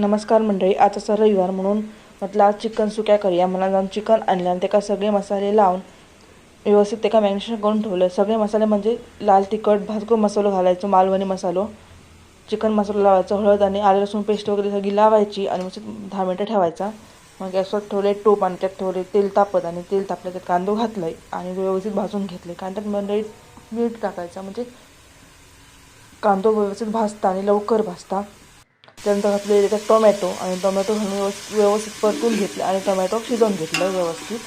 नमस्कार मंडळी आज असा रविवार म्हणून म्हटलं आज चिकन सुक्या करूया. मला जाऊन चिकन आणलं आणि त्याका सगळे मसाले लावून व्यवस्थित त्याका मॅरिनेशन करून ठेवलं. सगळे मसाले म्हणजे लाल तिखट भाजको मसालो घालायचो मालवणी मसालो चिकन मसाला लावायचा हळद आणि आले लसूण पेस्ट वगैरे सगळी लावायची आणि मस्त दहा मिनटं ठेवायचा. मग गॅसवर ठेवले टोप आणि त्यात ठेवले तेल तापत आणि तेल तापलं त्यात कांदो घातलाय आणि व्यवस्थित भाजून घेतले. कांद्यात मंडळी मीठ टाकायचं म्हणजे कांदो व्यवस्थित भाजता आणि लवकर भाजता. त्यानंतर घातले त्यात टोमॅटो आणि टोमॅटो घालून व्यवस्थित व्यवस्थित परतून घेतले आणि टोमॅटो शिजवून घेतलं व्यवस्थित.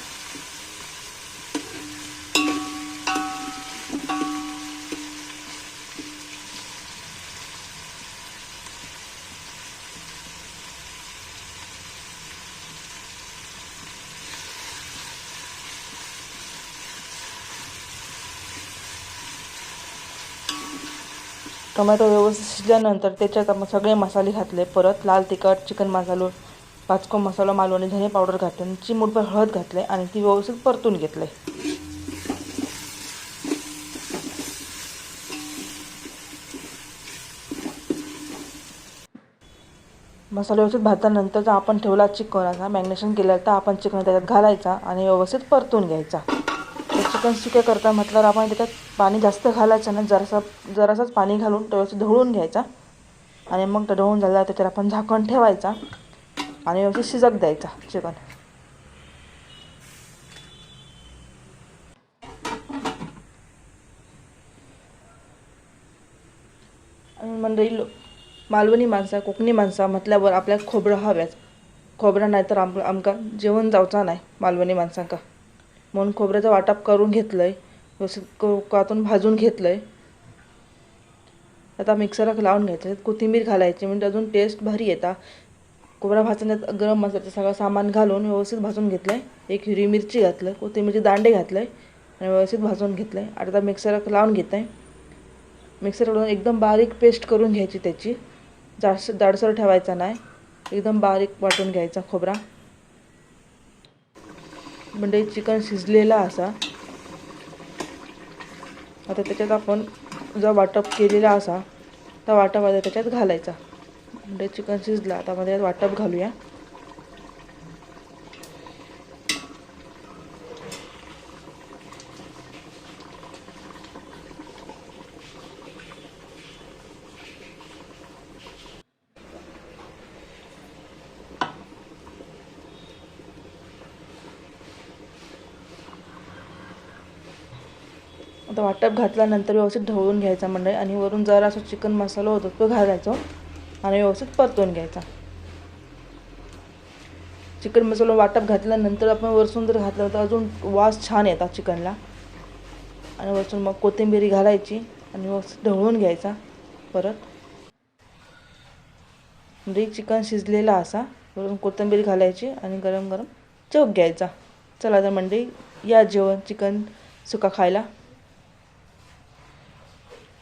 टोमॅटो व्यवस्थित शिजल्यानंतर त्याच्यात आपण सगळे मसाले घातले. परत लाल तिखट चिकन मसालो पाचको मसाला मालवणी धने पावडर घातले आणि चिमूटभर हळद घातले आणि ती व्यवस्थित परतून घेतले. मसाला व्यवस्थित भाजल्यानंतर जर आपण ठेवला चिकन असा मॅग्नेशन केलं तर आपण चिकन त्याच्यात घालायचा आणि व्यवस्थित परतून घ्यायचा. चिकन सुके करता म्हटल्यावर आपण त्याच्यात पाणी जास्त घालायचं ना जरासा जरासाच पाणी घालून तो व्यवस्थित ढवळून घ्यायचा. आणि मग तो ढवळून झाला त्याच्यावर आपण झाकण ठेवायचा आणि व्यवस्थित शिजत द्यायचा चिकन. आणि मंडळी मालवणी माणसा कोकणी माणसा म्हटल्यावर आपल्याला खोबरं हव्याच खोबरं नाही तर आम आमका जेवण जावचा नाही मालवणी माणसांका. म्हणून खोबऱ्याचं वाटप करून घेतलं आहे व्यवस्थित कोकातून कातून भाजून घेतलं आहे आता मिक्सरला लावून घ्यायचं कोथिंबीर घालायची म्हणजे अजून टेस्ट भारी येता खोबरा भाजण्यात गरम मसाल्याचं सगळं सामान घालून व्यवस्थित भाजून घेतलं आहे एक हिरवी मिरची घातलं कोथिंबीरचे दांडे घातलं आहे आणि व्यवस्थित भाजून घेतलं आहे आता मिक्सरला लावून घेत आहे मिक्सरकडून एकदम बारीक पेस्ट करून घ्यायची त्याची. जाडसर जाडसर ठेवायचा नाही. एकदम बारीक वाटून घ्यायचा खोबरा. म्हणजे चिकन शिजलेला असा. आता त्याच्यात आपण जो वाटप केलेला असा त्या वाटपमध्ये त्याच्यात घालायचा. म्हणजे चिकन शिजला आता मध्ये वाटप घालूया. आता वाटप घातल्यानंतर व्यवस्थित ढवळून घ्यायचा मंडळी. आणि वरून जरा असं चिकन मसाला होतो तो घालायचा. आणि व्यवस्थित परतून घ्यायचा. चिकन मसाला वाटप घातल्यानंतर आपण वरसून जर घातलं तर अजून वास छान येतात चिकनला. आणि वरसून मग कोथिंबिरी घालायची आणि व्यवस्थित ढवळून घ्यायचा परत. म्हणजे चिकन शिजलेला असा. वरून कोथिंबीर घालायची आणि गरम गरम चोप घ्यायचा. चला तर मंडळी या जेवण चिकन सुका खायला.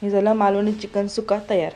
हे झालं मालवणी चिकन सुका तयार.